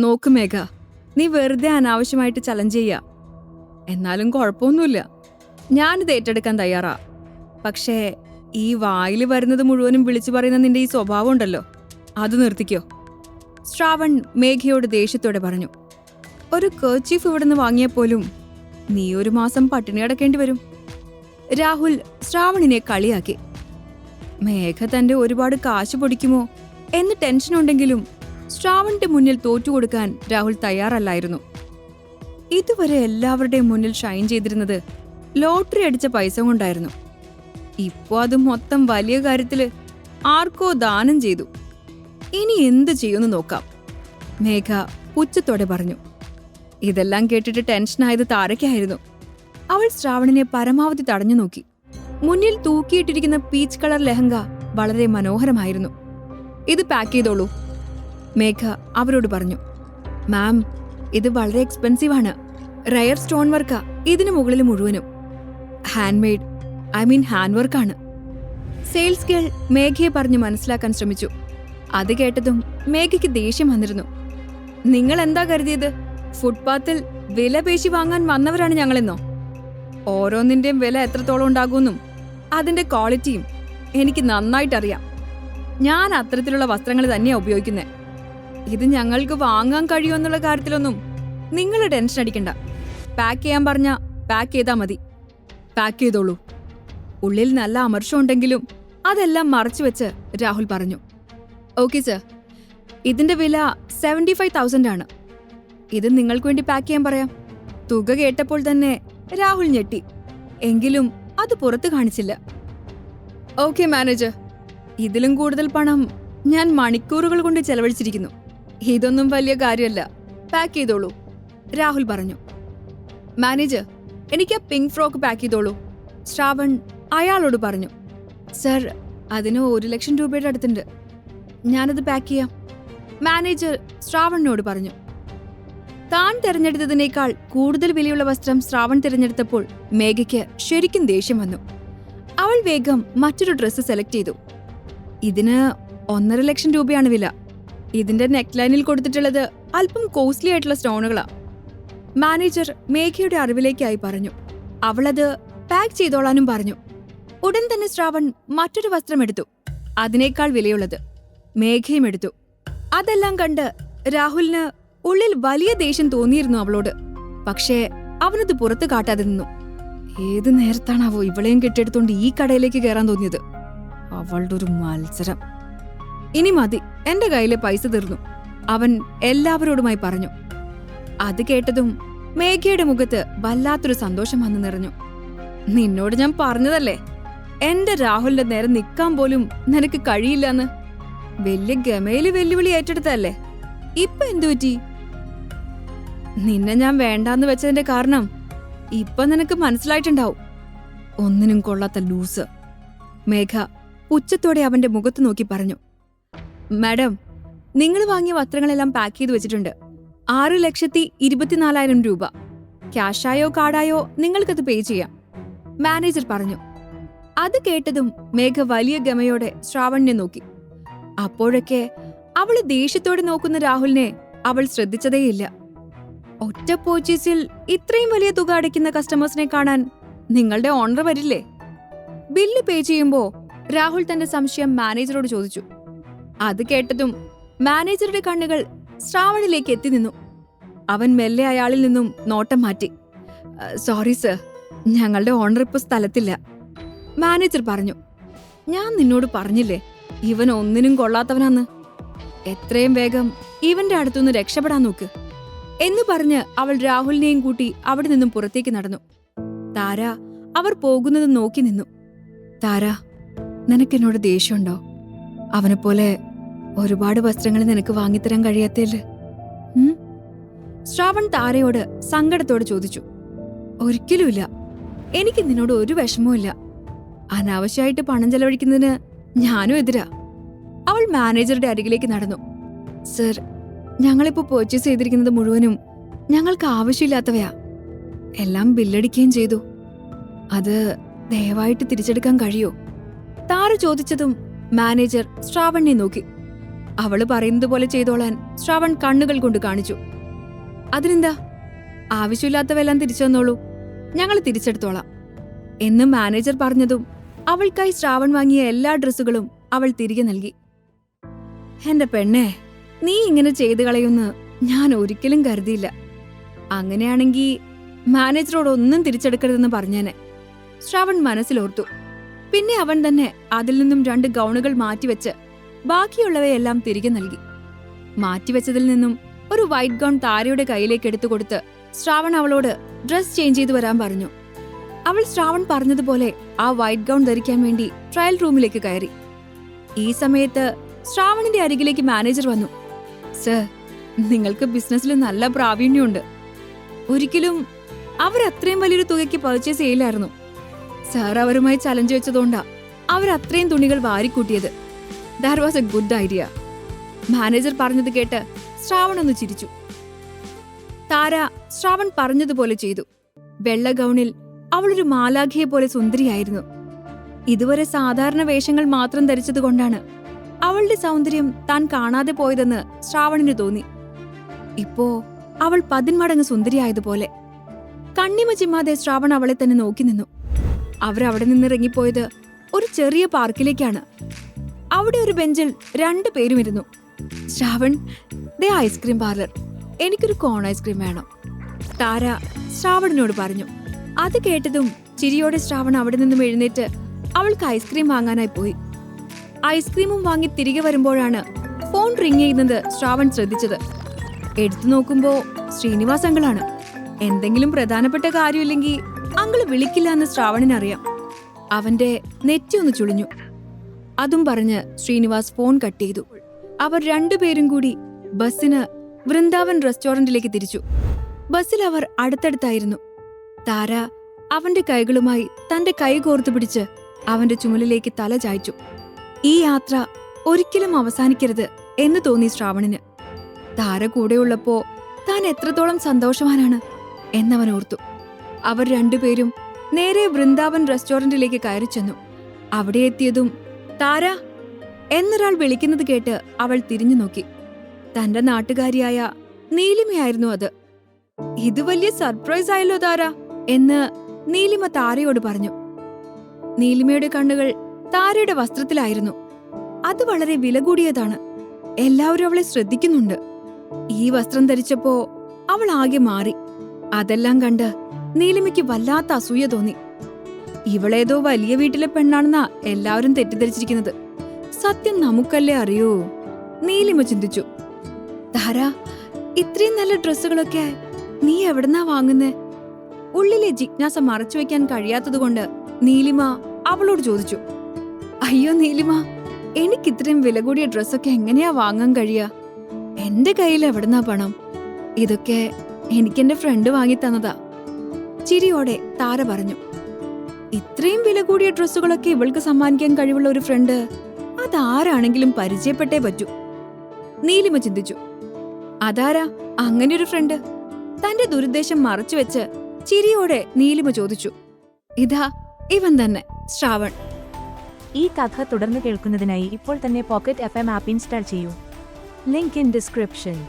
നോക്ക് മേഘ നീ വെറുതെ അനാവശ്യമായിട്ട് ചലഞ്ച് ചെയ്യ. എന്നാലും കുഴപ്പമൊന്നുമില്ല. ഞാനിത് ഏറ്റെടുക്കാൻ തയ്യാറാ. പക്ഷേ ഈ വായിൽ വരുന്നത് മുഴുവനും വിളിച്ചു പറയുന്ന നിന്റെ ഈ സ്വഭാവം ഉണ്ടല്ലോ അത് നിർത്തിക്കോ. ശ്രാവൺ മേഘയോട് ദേഷ്യത്തോടെ പറഞ്ഞു ഒരു കേർച്ചീഫ് ഇവിടുന്ന് വാങ്ങിയപ്പോലും നീ ഒരു മാസം പട്ടിണി അടക്കേണ്ടി വരും. രാഹുൽ ശ്രാവണിനെ കളിയാക്കി മേഘ തന്റെ ഒരുപാട് കാശ് പൊടിക്കുമോ? എന്ന് ടെൻഷൻ ഉണ്ടെങ്കിലും ശ്രാവണിന്റെ മുന്നിൽ തോറ്റുകൊടുക്കാൻ രാഹുൽ തയ്യാറല്ലായിരുന്നു. ഇതുവരെ എല്ലാവരുടെയും മുന്നിൽ ഷൈൻ ചെയ്തിരുന്നത് ലോട്ടറി അടിച്ച പൈസ കൊണ്ടായിരുന്നു. ഇപ്പോ അത് മൊത്തം വലിയ കാര്യത്തിൽ ആർക്കോ ദാനം ചെയ്തു. ഇനി എന്ത് ചെയ്യുമെന്ന് നോക്കാം. മേഘ പുച്ഛത്തോടെ പറഞ്ഞു. ഇതെല്ലാം കേട്ടിട്ട് ടെൻഷനായത് താരയ്ക്കായിരുന്നു. അവൾ ശ്രാവണിനെ പരമാവധി തടഞ്ഞു നോക്കി. മുന്നിൽ തൂക്കിയിട്ടിരിക്കുന്ന പീച്ച് കളർ ലെഹങ്ക വളരെ മനോഹരമായിരുന്നു. ഇത് പാക്ക് ചെയ്തോളൂ. മേഘ അവരോട് പറഞ്ഞു മാം ഇത് വളരെ എക്സ്പെൻസീവ് ആണ്. റയർ സ്റ്റോൺ വർക്കാ ഇതിനു മുകളിൽ മുഴുവനും. Hand made I mean hand വർക്കാണ് സെയിൽസ് ഗേൾ മേഘയെ പറഞ്ഞ് മനസ്സിലാക്കാൻ ശ്രമിച്ചു. അത് കേട്ടതും മേഘയ്ക്ക് ദേഷ്യം വന്നിരുന്നു. നിങ്ങൾ എന്താ കരുതിയത്? ഫുട്പാത്തിൽ വില പേശി വാങ്ങാൻ വന്നവരാണ് ഞങ്ങളെന്നോ? ഓരോന്നിന്റെയും വില എത്രത്തോളം ഉണ്ടാകുമെന്നും അതിന്റെ ക്വാളിറ്റിയും എനിക്ക് നന്നായിട്ടറിയാം. ഞാൻ അത്തരത്തിലുള്ള വസ്ത്രങ്ങൾ തന്നെയാണ് ഉപയോഗിക്കുന്നത് ഇത് ഞങ്ങൾക്ക് വാങ്ങാൻ കഴിയുമെന്നുള്ള കാര്യത്തിലൊന്നും നിങ്ങൾ ടെൻഷൻ അടിക്കണ്ട. പാക്ക് ചെയ്യാൻ പറഞ്ഞ പാക്ക് ചെയ്താൽ മതി. പാക്ക് ചെയ്തോളൂ. ഉള്ളിൽ നല്ല അമർഷം ഉണ്ടെങ്കിലും അതെല്ലാം മറച്ചു വെച്ച് രാഹുൽ പറഞ്ഞു. ഓക്കെ സർ ഇതിന്റെ വില സെവന്റി ഫൈവ് തൗസൻഡ് ആണ്. ഇത് നിങ്ങൾക്ക് വേണ്ടി പാക്ക് ചെയ്യാൻ പറയാം. തുക കേട്ടപ്പോൾ തന്നെ രാഹുൽ ഞെട്ടി. എങ്കിലും അത് പുറത്ത് കാണിച്ചില്ല. ഓക്കെ മാനേജർ ഇതിലും കൂടുതൽ പണം ഞാൻ മണിക്കൂറുകൾ കൊണ്ട് ചെലവഴിച്ചിരിക്കുന്നു. ഇതൊന്നും വലിയ കാര്യമല്ല. പാക്ക് ചെയ്തോളൂ. രാഹുൽ പറഞ്ഞു. മാനേജർ എനിക്ക് ആ പിങ്ക് ഫ്രോക്ക് പാക്ക് ചെയ്തോളൂ. ശ്രാവൺ അയാളോട് പറഞ്ഞു. സർ അതിന് ഒരു ലക്ഷം രൂപയുടെ അടുത്തുണ്ട്. ഞാനത് പാക്ക് ചെയ്യാം. മാനേജർ ശ്രാവണിനോട് പറഞ്ഞു. താൻ തിരഞ്ഞെടുത്തതിനേക്കാൾ കൂടുതൽ വിലയുള്ള വസ്ത്രം ശ്രാവൺ തിരഞ്ഞെടുത്തപ്പോൾ മേഘയ്ക്ക് ശരിക്കും ദേഷ്യം വന്നു. അവൾ വേഗം മറ്റൊരു ഡ്രസ്സ് സെലക്ട് ചെയ്തു. ഇതിന് ഒന്നര ലക്ഷം രൂപയാണ് വില. ഇതിന്റെ നെക്ക് ലൈനിൽ കൊടുത്തിട്ടുള്ളത് അല്പം കോസ്റ്റ്ലി ആയിട്ടുള്ള സ്റ്റോണുകളാ. മാനേജർ മേഘയുടെ അറിവിലേക്കായി പറഞ്ഞു. അവളത് പാക്ക് ചെയ്തോളാനും പറഞ്ഞു. ഉടൻ തന്നെ ശ്രാവൺ മറ്റൊരു വസ്ത്രം എടുത്തു. അതിനേക്കാൾ വിലയുള്ളത് മേഘയും എടുത്തു. അതെല്ലാം കണ്ട് രാഹുലിന് ഉള്ളിൽ വലിയ ദേഷ്യം തോന്നിയിരുന്നു അവളോട്. പക്ഷേ അവനത് പുറത്തു കാട്ടാതെ നിന്നു. ഏത് നേരത്താണാവോ ഇവളെയും കെട്ടിയെടുത്തോണ്ട് ഈ കടയിലേക്ക് കയറാൻ തോന്നിയത്? അവളുടെ ഒരു മത്സരം. ഇനി മതി എന്റെ കയ്യിലെ പൈസ തീർന്നു അവൻ എല്ലാവരോടുമായി പറഞ്ഞു. അത് കേട്ടതും മേഘയുടെ മുഖത്ത് വല്ലാത്തൊരു സന്തോഷം വന്നു നിറഞ്ഞു. നിന്നോട് ഞാൻ പറഞ്ഞതല്ലേ എന്റെ രാഹുലിന്റെ നേരെ നിൽക്കാൻ പോലും നിനക്ക് കഴിയില്ലെന്ന്? വലിയ ഗമയിൽ വെല്ലുവിളി ഏറ്റെടുത്തല്ലേ ഇപ്പൊ എന്തു പറ്റി? നിന്നെ ഞാൻ വേണ്ടാന്ന് വെച്ചതിന്റെ കാരണം ഇപ്പൊ നിനക്ക് മനസ്സിലായിട്ടുണ്ടാവും. ഒന്നിനും കൊള്ളാത്ത ലൂസ്. മേഘ ഉച്ചത്തോടെ അവന്റെ മുഖത്ത് നോക്കി പറഞ്ഞു. മാഡം നിങ്ങൾ വാങ്ങിയ വസ്ത്രങ്ങളെല്ലാം പാക്ക് ചെയ്ത് വെച്ചിട്ടുണ്ട്. ആറ് ലക്ഷത്തി ഇരുപത്തിനാലായിരം രൂപ. ക്യാഷായോ കാർഡായോ നിങ്ങൾക്കത് പേ ചെയ്യാം. മാനേജർ പറഞ്ഞു. അത് കേട്ടതും മേഘ വലിയ ഗമയോടെ ശ്രാവണിനെ നോക്കി. അപ്പോഴൊക്കെ അവൾ ദേഷ്യത്തോടെ നോക്കുന്ന രാഹുലിനെ അവൾ ശ്രദ്ധിച്ചതേയില്ല. ഒറ്റ പോർച്ചേസിൽ ഇത്രയും വലിയ തുക അടയ്ക്കുന്ന കസ്റ്റമേഴ്സിനെ കാണാൻ നിങ്ങളുടെ ഓണർ വരില്ലേ? ബില്ല് പേ ചെയ്യുമ്പോ രാഹുൽ തന്റെ സംശയം മാനേജറോട് ചോദിച്ചു. അത് കേട്ടതും മാനേജറുടെ കണ്ണുകൾ ശ്രാവണിലേക്ക് എത്തി നിന്നു. അവൻ മെല്ലെ അയാളിൽ നിന്നും നോട്ടം മാറ്റി. സോറി സർ ഞങ്ങളുടെ ഓണർ ഇപ്പോൾ സ്ഥലത്തില്ല. മാനേജർ പറഞ്ഞു. ഞാൻ നിന്നോട് പറഞ്ഞില്ലേ ഇവൻ ഒന്നിനും കൊള്ളാത്തവനാന്ന്? എത്രയും വേഗം ഇവന്റെ അടുത്തുനിന്ന് രക്ഷപ്പെടാൻ നോക്ക്. എന്ന് പറഞ്ഞ് അവൾ രാഹുലിനെയും കൂട്ടി അവിടെ നിന്നും പുറത്തേക്ക് നടന്നു. താര അവർ പോകുന്നത് നോക്കി നിന്നു. താര നിനക്കെന്നോട് ദേഷ്യമുണ്ടോ? അവനെപ്പോലെ ഒരുപാട് വസ്ത്രങ്ങൾ നിനക്ക് വാങ്ങിത്തരാൻ കഴിയാത്തല്ലേ ഉം? ശ്രാവൺ താരയോട് സങ്കടത്തോടെ ചോദിച്ചു. ഒരിക്കലുമില്ല. എനിക്ക് നിന്നോട് ഒരു വിഷമവും ഇല്ല. അനാവശ്യമായിട്ട് പണം ചെലവഴിക്കുന്നതിന് ഞാനും എതിരാ. അവൾ മാനേജറുടെ അരികിലേക്ക് നടന്നു. സർ ഞങ്ങളിപ്പോ പർച്ചേസ് ചെയ്തിരിക്കുന്നത് മുഴുവനും ഞങ്ങൾക്ക് ആവശ്യമില്ലാത്തവയാ. എല്ലാം ബില്ലടിക്കുകയും ചെയ്തു. അത് ദയവായിട്ട് തിരിച്ചെടുക്കാൻ കഴിയോ? താര ചോദിച്ചതും മാനേജർ ശ്രാവണിനെ നോക്കി. അവൾ പറയുന്നത് പോലെ ചെയ്തോളാൻ ശ്രാവൺ കണ്ണുകൾ കൊണ്ട് കാണിച്ചു. അതിനെന്താ? ആവശ്യമില്ലാത്തവെല്ലാം തിരിച്ചു തന്നോളൂ. ഞങ്ങൾ തിരിച്ചെടുത്തോളാം. എന്ന് മാനേജർ പറഞ്ഞതും അവൾക്കായി ശ്രാവൺ വാങ്ങിയ എല്ലാ ഡ്രസ്സുകളും അവൾ തിരികെ നൽകി. എന്റെ പെണ്ണെ നീ ഇങ്ങനെ ചെയ്തു കളയുമെന്ന് ഞാൻ ഒരിക്കലും കരുതിയില്ല. അങ്ങനെയാണെങ്കിൽ മാനേജറോട് ഒന്നും തിരിച്ചെടുക്കരുതെന്ന് പറഞ്ഞേനെ. ശ്രാവൺ മനസ്സിലോർത്തു. പിന്നെ അവൻ തന്നെ അതിൽ നിന്നും രണ്ട് ഗൗണുകൾ മാറ്റിവെച്ച് ബാക്കിയുള്ളവയെല്ലാം തിരികെ നൽകി. മാറ്റിവെച്ചതിൽ നിന്നും ഒരു വൈറ്റ് ഗൗൺ താരയുടെ കയ്യിലേക്ക് എടുത്തു കൊടുത്ത് ശ്രാവൺ അവളോട് ഡ്രസ് ചേഞ്ച് ചെയ്തു വരാൻ പറഞ്ഞു. അവൾ ശ്രാവൺ പറഞ്ഞതുപോലെ ആ വൈറ്റ് ഗൗൺ ധരിക്കാൻ വേണ്ടി ട്രയൽ റൂമിലേക്ക് കയറി. ഈ സമയത്ത് ശ്രാവണിന്റെ അരികിലേക്ക് മാനേജർ വന്നു. സർ നിങ്ങൾക്ക് ബിസിനസ്സിൽ നല്ല പ്രാവീണ്യമുണ്ട്. ഒരിക്കലും അവർ അത്രയും വലിയൊരു തുകയ്ക്ക് പർച്ചേസ് ചെയ്യില്ലായിരുന്നു. സാർ അവരുമായി ചലഞ്ച് വെച്ചതുകൊണ്ടാ അവർ അത്രയും തുണികൾ വാരിക്കൂട്ടിയത്. That was a good idea manager പറഞ്ഞത് കേട്ട് ശ്രാവൺ ഒന്ന് ചിരിച്ചു. താര ശ്രാവൺ പറഞ്ഞതുപോലെ ചെയ്തു. വെള്ള ഗൗണിൽ അവളൊരു മാലാഖിയെ പോലെ സുന്ദരിയായിരുന്നു. ഇതുവരെ സാധാരണ വേഷങ്ങൾ മാത്രം ധരിച്ചതുകൊണ്ടാണ് അവളുടെ സൗന്ദര്യം താൻ കാണാതെ പോയതെന്ന് ശ്രാവണിന് തോന്നി. ഇപ്പോ അവൾ പതിന്മടങ്ങ് സുന്ദരിയായതുപോലെ. കണ്ണിമ ചിമ്മാതെ ശ്രാവൺ അവളെ തന്നെ നോക്കി നിന്നു. അവരവിടെ നിന്ന് ഇറങ്ങിപ്പോയത് ഒരു ചെറിയ പാർക്കിലേക്കാണ്. അവിടെ ഒരു ബെഞ്ചിൽ രണ്ടു പേരും ഇരുന്നു. ശ്രാവൺ ദേ ഐസ്ക്രീം പാർലർ എനിക്കൊരു കോൺ ഐസ്ക്രീം വേണം. താര ശ്രാവണിനോട് പറഞ്ഞു. അത് കേട്ടതും ചിരിയോടെ ശ്രാവൺ അവിടെ നിന്നും എഴുന്നേറ്റ് അവൾക്ക് ഐസ്ക്രീം വാങ്ങാനായി പോയി. ഐസ്ക്രീമും വാങ്ങി തിരികെ വരുമ്പോഴാണ് ഫോൺ റിങ് ചെയ്യുന്നത് ശ്രാവൺ ശ്രദ്ധിച്ചത്. എടുത്തു നോക്കുമ്പോ ശ്രീനിവാസ് അങ്കിളാണ് എന്തെങ്കിലും പ്രധാനപ്പെട്ട കാര്യമില്ലെങ്കിൽ അങ്കിൾ വിളിക്കില്ല എന്ന് ശ്രാവണിനറിയാം. അവന്റെ നെറ്റി ഒന്ന് ചുളിഞ്ഞു. അതും പറഞ്ഞ് ശ്രീനിവാസ് ഫോൺ കട്ട് ചെയ്തു. അവർ രണ്ടുപേരും കൂടി ബസ്സിന് വൃന്ദാവൻ റെസ്റ്റോറന്റിലേക്ക് തിരിച്ചു. ബസ്സിൽ അവർ അടുത്തടുത്തായിരുന്നു. താര അവന്റെ കൈകളുമായി തന്റെ കൈ കോർത്തു പിടിച്ച് അവന്റെ ചുമലിലേക്ക് തല ചായ്ച്ചു. ഈ യാത്ര ഒരിക്കലും അവസാനിക്കരുത് എന്ന് തോന്നി ശ്രാവണിന്. താര കൂടെയുള്ളപ്പോ താൻ എത്രത്തോളം സന്തോഷവാനാണ് എന്നവൻ ഓർത്തു. അവർ രണ്ടുപേരും നേരെ വൃന്ദാവൻ റെസ്റ്റോറന്റിലേക്ക് കയറി ചെന്നു. അവിടെ എത്തിയതും താര? എന്നൊരാൾ വിളിക്കുന്നത് കേട്ട് അവൾ തിരിഞ്ഞു നോക്കി. തന്റെ നാട്ടുകാരിയായ നീലിമയായിരുന്നു അത്. ഇത് വലിയ സർപ്രൈസ് ആയല്ലോ താര എന്ന് നീലിമ താരയോട് പറഞ്ഞു. നീലിമയുടെ കണ്ണുകൾ താരയുടെ വസ്ത്രത്തിലായിരുന്നു. അത് വളരെ വില കൂടിയതാണ്. എല്ലാവരും അവളെ ശ്രദ്ധിക്കുന്നുണ്ട്. ഈ വസ്ത്രം ധരിച്ചപ്പോ അവൾ ആകെ മാറി. അതെല്ലാം കണ്ട് നീലിമയ്ക്ക് വല്ലാത്ത അസൂയ തോന്നി. ഇവളേതോ വലിയ വീട്ടിലെ പെണ്ണാണെന്നാ എല്ലാവരും തെറ്റിദ്ധരിച്ചിരിക്കുന്നത്. സത്യം നമുക്കല്ലേ അറിയൂ? നീലിമ ചിന്തിച്ചു. ധാര ഇത്രയും നല്ല ഡ്രസ്സുകളൊക്കെ നീ എവിടുന്നാ വാങ്ങുന്നേ? ഉള്ളിലെ ജിജ്ഞാസ മറച്ചു വെക്കാൻ കഴിയാത്തതുകൊണ്ട് നീലിമ അവളോട് ചോദിച്ചു. അയ്യോ നീലിമ എനിക്ക് ഇത്രയും വില കൂടിയ ഡ്രസ്സൊക്കെ എങ്ങനെയാ വാങ്ങാൻ കഴിയാ? എന്റെ കയ്യിൽ എവിടുന്നാ പണം? ഇതൊക്കെ എനിക്കെന്റെ ഫ്രണ്ട് വാങ്ങി തന്നതാ. ചിരിയോടെ താര പറഞ്ഞു. ഇത്രയും വില കൂടിയ ഡ്രസ്സുകളൊക്കെ ഇവൾക്ക് സമ്മാനിക്കാൻ കഴിവുള്ള ഒരു ഫ്രണ്ട്. അതാരാണെങ്കിലും പരിചയപ്പെട്ടേ പറ്റൂ. നീലിമ ചിന്തിച്ചു. അതാരാ അങ്ങനെ ഒരു ഫ്രണ്ട്? തന്റെ ദുരുദ്ദേശം മറച്ചുവെച്ച് ചിരിയോടെ നീലിമ ചോദിച്ചു. ഇതാ ഇവൻ തന്നെ ശ്രാവൺ. ഈ കഥ തുടർന്ന് കേൾക്കുന്നതിനായി ഇപ്പോൾ തന്നെ pocket F M app install ചെയ്യൂ. Link in description.